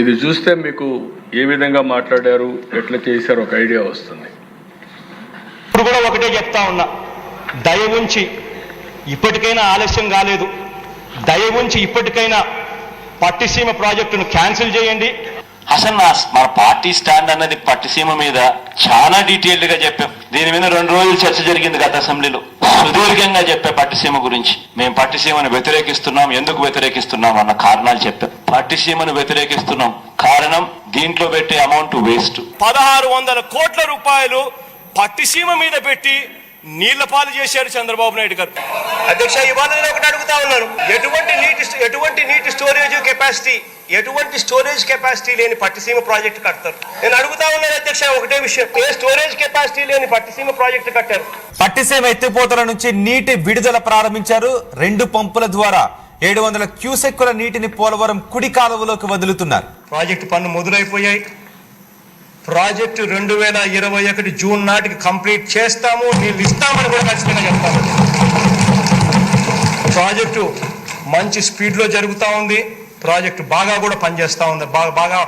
ఇది చూస్తే మీకు ఏ విధంగా మాట్లాడారు ఎట్లా చేశారు ఒక ఐడియా వస్తుంది. ఇప్పుడు కూడా ఒకటే చెప్తా ఉన్నా. దయ ఉంచి ఇప్పటికైనా ఆలస్యం కాలేదు. దయ ఉంచి ఇప్పటికైనా పట్టిసీమ ప్రాజెక్టును క్యాన్సిల్ చేయండి. అసలు నా మన పార్టీ స్టాండ్ అన్నది పట్టిసీమ మీద చాలా డీటెయిల్డ్గా చెప్పాం. దీని మీద రెండు రోజులు చర్చ జరిగింది గత అసెంబ్లీలో. సుదీర్ఘంగా చెప్పే పట్టిసీమ గురించి. మేము పట్టిసీమను వ్యతిరేకిస్తున్నాం. ఎందుకు వ్యతిరేకిస్తున్నాం అన్న కారణాలు చెప్పాం. పట్టిసీమను వ్యతిరేకిస్తున్నాం. కారణం దీంట్లో పెట్టే అమౌంట్ వేస్ట్. పదహారు వందల కోట్ల రూపాయలు పట్టిసీమ మీద పెట్టి నీళ్ళ పాలు చేశారు చంద్రబాబు నాయుడు గారు. అధ్యక్ష ఇవాళ నేను ఒకటి అడుగుతా ఉన్నాను. ఎటువంటి నీటి కెపాసిటీ ఎటువంటి స్టోరేజ్ కెపాసిటీ లేని పట్టిసీమ ప్రాజెక్టు కడతారు. నేను అడుగుతా ఉన్నాను అధ్యక్ష ఒకటే విషయం. ఏ స్టోరేజ్ కెపాసిటీ లేని పట్టిసీమ ప్రాజెక్టు కట్టారు? పట్టిసీమ ఎత్తిపోతల నుంచి నీటి విడుదల ప్రారంభించారు. రెండు పంపుల ద్వారా ఏడు వందల క్యూసెక్కుల నీటిని పోలవరం కుడి కాలువలోకి వదులుతున్నారు. ప్రాజెక్టు పనులు మొదలైపోయాయి. ప్రాజెక్టు రెండు వేల ఇరవై ఒకటి జూన్ నాటికి కంప్లీట్ చేస్తాము. నీళ్ళు ఇస్తామని కూడా ఖచ్చితంగా చెప్తాము. ప్రాజెక్టు మంచి స్పీడ్లో జరుగుతూ ఉంది. ప్రాజెక్టు బాగా కూడా పనిచేస్తూ ఉంది. బాగా బాగా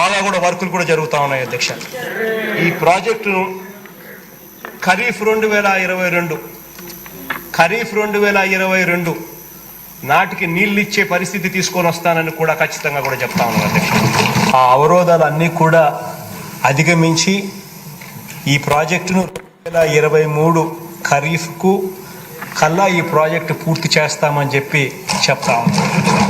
బాగా కూడా వర్కులు కూడా జరుగుతూ ఉన్నాయి అధ్యక్ష. ఈ ప్రాజెక్టును ఖరీఫ్ రెండు వేల ఇరవై రెండు ఖరీఫ్ రెండు వేల ఇరవై రెండు నాటికి నీళ్ళు ఇచ్చే పరిస్థితి తీసుకొని వస్తానని కూడా ఖచ్చితంగా కూడా చెప్తా ఉన్నాను అధ్యక్ష. ఆ అవరోధాలు అన్నీ కూడా అధిగమించి ఈ ప్రాజెక్టును రెండు వేల ఇరవై మూడు ఖరీఫ్కు కల్లా ఈ ప్రాజెక్టు పూర్తి చేస్తామని చెప్పి చెప్తా ఉన్నాను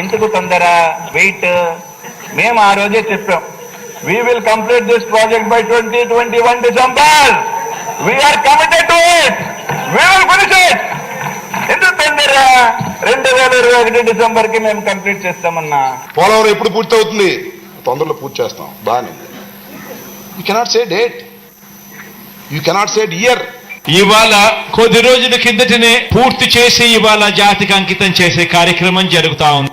ఎందుకు తొందర? వెయిట్ మేము ఆ రోజే చెప్పాం. We will complete this project by twenty twenty one December we are committed to it we will finish it ఎందుకు తొందర? రెండు వేల ఇరవై ఒకటి డిసెంబర్కి మేము కంప్లీట్ చేస్తామన్నా. పోలవరం ఎప్పుడు పూర్తి అవుతుంది తొందరలో పూర్తి చేస్తాం. బాగానే you cannot say date you cannot say year ఇవాళ కొద్ది రోజుల కిందటనే పూర్తి చేసి ఇవాళ జాతికి అంకితం చేసే కార్యక్రమం జరుగుతా ఉంది.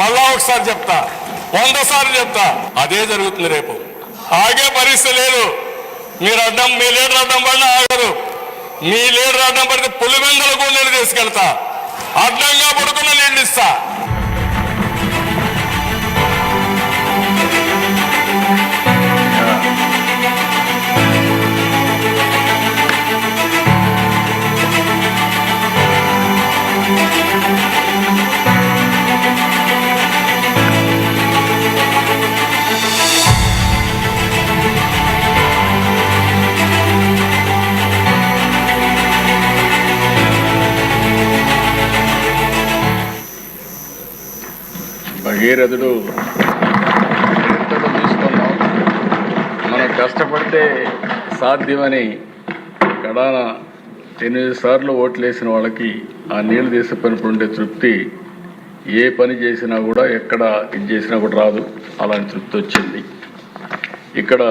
మళ్ళా ఒకసారి చెప్తా. వంద సార్లు చెప్తా. అదే జరుగుతుంది రేపు. ఆగే పరిస్థితి లేదు. మీరు అడ్డం మీ లీడర్ అడ్డం పడినా ఆగరు మీ లీడర్ అడ్డం పడితే పులివెందలకు నీళ్ళు తీసుకెళ్తా. అడ్డంగా పడుకున్న నీళ్ళు ఇస్తా భగీరథుడు ఎంతలో తీసుకున్నాం మనం కష్టపడితే సాధ్యమని కడాన ఎనిమిది సార్లు ఓట్లు వేసిన వాళ్ళకి ఆ నీళ్ళు పని ఉండే తృప్తి ఏ పని చేసినా కూడా ఎక్కడ ఇది చేసినా కూడా రాదు. అలాంటి తృప్తి వచ్చింది. ఇక్కడ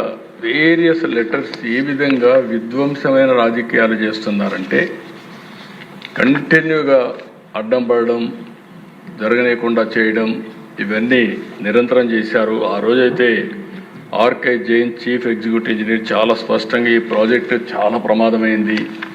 వేరియస్ లెటర్స్ ఏ విధంగా విధ్వంసమైన రాజకీయాలు చేస్తున్నారంటే కంటిన్యూగా అడ్డం పడడం జరగనీయకుండా చేయడం ఇవన్నీ నిరంతరం చేశారు. ఆ రోజైతే R K Jain chief executive engineer చాలా స్పష్టంగా ఈ ప్రాజెక్టు చాలా ప్రమాదమైంది.